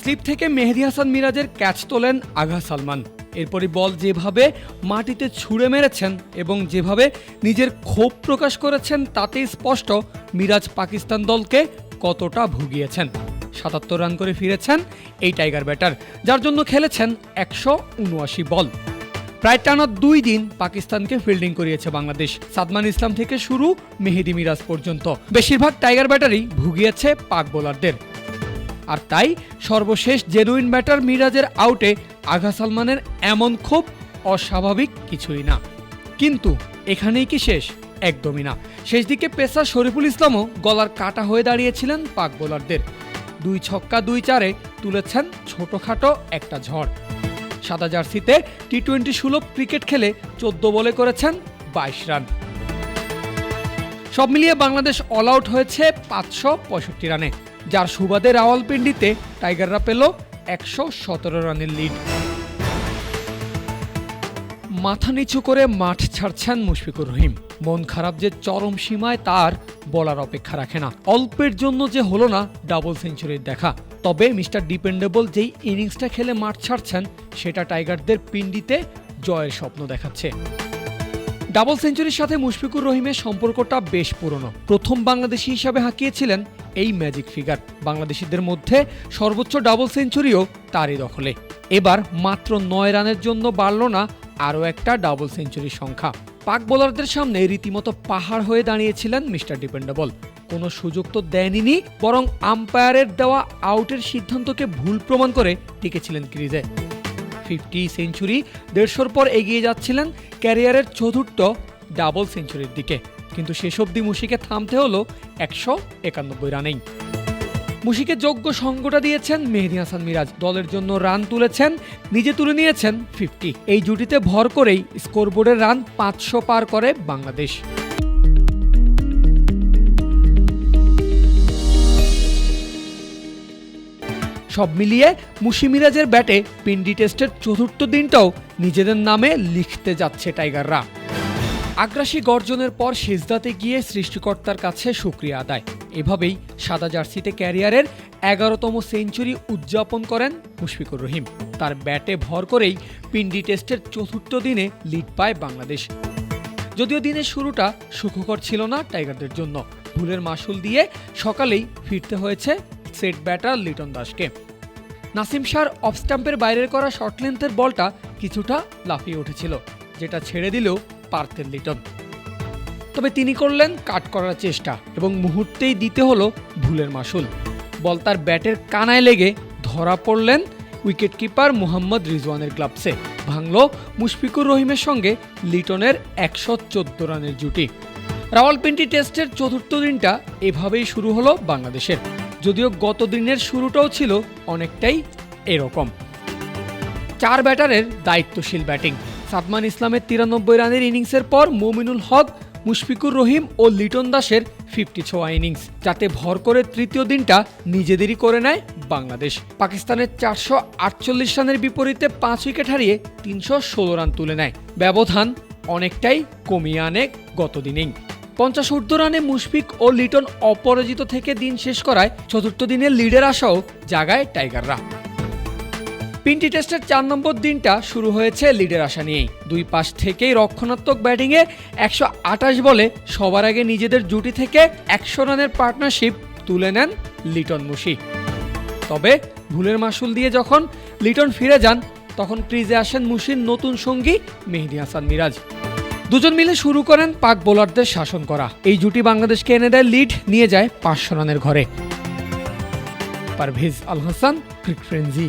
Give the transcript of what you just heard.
Slip থেকে মেহেদি হাসান মিরাজের catch তোলেন আঘা সালমান। এরপরই বল যেভাবে মাটিতে ছুঁড়ে মেরেছেন এবং যেভাবে নিজের ক্ষোভ প্রকাশ করেছেন, তাতেই স্পষ্ট মিরাজ পাকিস্তান দলকে কতটা ভুগিয়েছেন। সাতাত্তর রান করে ফিরেছেন এই টাইগার ব্যাটার, যার জন্য খেলেছেন একশো উনআশি বল। প্রায় টানা দুই দিন পাকিস্তানকে ফিল্ডিং করিয়েছে বাংলাদেশ, সাদমান ইসলাম থেকে শুরু মেহেদি মিরাজ পর্যন্ত। বেশিরভাগ টাইগার ব্যাটারই ভুগিয়েছে পাক বোলারদের। আর তাই সর্বশেষ জেনুইন ব্যাটার মিরাজের আউটে আঘা সালমানের এমন খুব অস্বাভাবিক কিছুই না। কিন্তু এখানেই কি শেষ? একদমই না। শেষ দিকে পেসার শরীফুল ইসলামও গলার কাটা হয়ে দাঁড়িয়েছিলেন পাক বোলারদের। দুই ছক্কা দুই চারে তুলেছেন ছোটখাটো একটা ঝড়। সাদা জার্সিতে টি টোয়েন্টি সুলভ ক্রিকেট খেলে চোদ্দ বলে করেছেন বাইশ রান। সব মিলিয়ে বাংলাদেশ অল আউট হয়েছে পাঁচশো পঁয়ষট্টি রানে। যার সুবাদে রাওয়ালপিন্ডিতে টাইগাররা পেল একশো সতেরো রানের লিড। মাথা নিচু করে মাঠ ছাড়ছেন মুশফিকুর রহিম। মন খারাপ যে চরম সীমায় তার বলার অপেক্ষা রাখে না। অল্পের জন্য যে হলো না ডাবল সেঞ্চুরির দেখা। তবে মিস্টার ডিপেন্ডেবল যেই ইনিংসটা খেলে মাঠ ছাড়ছেন, সেটা টাইগারদের পিন্ডিতে জয়ের স্বপ্ন দেখাচ্ছে। ডাবল সেঞ্চুরির সাথে মুশফিকুর রহিমের সম্পর্কটা বেশ পুরনো। প্রথম বাংলাদেশি হিসাবে হাঁকিয়েছিলেন এই ম্যাজিক ফিগার। বাংলাদেশিদের মধ্যে সর্বোচ্চ ডাবল সেঞ্চুরিও তারই দখলে। এবার মাত্র নয় রানের জন্য বাড়ল না আরও একটা ডাবল সেঞ্চুরির সংখ্যা। পাক বোলারদের সামনে রীতিমতো পাহাড় হয়ে দাঁড়িয়েছিলেন মিস্টার ডিপেন্ডেবল। কোনো সুযোগ তো দেয়নি, বরং আম্পায়ারের দেওয়া আউটের সিদ্ধান্তকে ভুল প্রমাণ করে টিকেছিলেন ক্রিজে। ফিফটি সেঞ্চুরি দেড়শোর পর এগিয়ে যাচ্ছিলেন ক্যারিয়ারের চতুর্থ ডাবল সেঞ্চুরির দিকে। কিন্তু শেষ অবধি মুশিকে থামতে হলো একশো একানব্বই রানেই। মুশিকে যোগ্য সঙ্গটা দিয়েছেন মেহেদি হাসান মিরাজ। দলের জন্য রান তুলেছেন, নিজে তুলে নিয়েছেন ফিফটি। এই জুটিতে ভর করেই স্কোরবোর্ডের রান পাঁচশো পার করে বাংলাদেশ। সব মিলিয়ে মুশি মিরাজের ব্যাটে পিন্ডি টেস্টের চতুর্থ দিনটাও নিজেদের নামে লিখতে যাচ্ছে টাইগাররা। আগ্রাসী গর্জনের পর সিজদাতে গিয়ে সৃষ্টিকর্তার কাছে শুক্রিয়া আদায়। এভাবেই সাদা জার্সিতে ক্যারিয়ারের এগারোতম সেঞ্চুরি উদযাপন করেন মুশফিকুর রহিম। তার ব্যাটে ভর করেই পিন্ডি টেস্টের চতুর্থ দিনে লিড পায় বাংলাদেশ। যদিও দিনের শুরুটা সুখকর ছিল না টাইগারদের জন্য। ভুলের মাসুল দিয়ে সকালেই ফিরতে হয়েছে সেট ব্যাটার লিটন দাসকে। নাসিম শাহর অফ স্টাম্পের বাইরের করা শর্ট লেন্থের বলটা কিছুটা লাফিয়ে উঠেছিল, যেটা ছেড়ে দিলেও পারতেন লিটন। তবে তিনি করলেন কাট করার চেষ্টা এবং মুহূর্তেই দিতে হলো ভুলের মাসুল। বল তার ব্যাটের কানায় লেগে ধরা পড়লেন উইকেটকিপার মুহাম্মদ রিজওয়ানের গ্লাভসে। ভাঙল মুশফিকুর রহিমের সঙ্গে লিটনের একশো চোদ্দ রানের জুটি। রাওয়ালপিন্ডি টেস্টের চতুর্থ দিনটা এভাবেই শুরু হলো বাংলাদেশের। যদিও গত দিনের শুরুটাও ছিল অনেকটাই এরকম। চার ব্যাটারের দায়িত্বশীল ব্যাটিং। সাদমান ইসলামের তিরানব্বই রানের ইনিংসের পর মমিনুল হক, মুশফিকুর রহিম ও লিটন দাসের ফিফটি ছোয়া ইনিংস, যাতে ভর করে তৃতীয় দিনটা নিজেদেরই করে নেয় বাংলাদেশ। পাকিস্তানের চারশো আটচল্লিশ রানের বিপরীতে পাঁচ উইকেট হারিয়ে তিনশো ষোলো রান তুলে নেয়। ব্যবধান অনেকটাই কমিয়ে আনে গতদিনেই। পঞ্চাশ ঊর্ধ্ব রানে মুশফিক ও লিটন অপরাজিত থেকে দিন শেষ করায় চতুর্থ দিনের লিডের আশাও জাগায় টাইগাররা। পিন্টি টেস্টের চার নম্বর দিনটা শুরু হয়েছে লিডের আশা নিয়েই। দুই পাশ থেকেই রক্ষণাত্মক ব্যাটিংয়ে একশো আটাশ বলে সবার আগে নিজেদের জুটি থেকে একশো রানের পার্টনারশিপ তুলে নেন লিটন মুশি। তবে ভুলের মাসুল দিয়ে যখন লিটন ফিরে যান, তখন ক্রিজে আসেন মুশির নতুন সঙ্গী মেহেদি হাসান মিরাজ। দুজন মিলে শুরু করেন পাক বোলারদের শাসন করা। এই জুটি বাংলাদেশকে এনে দেয় লিড, নিয়ে যায় পাঁচশো রানের ঘরে। Pervez Al Hasan, Cric Frenzy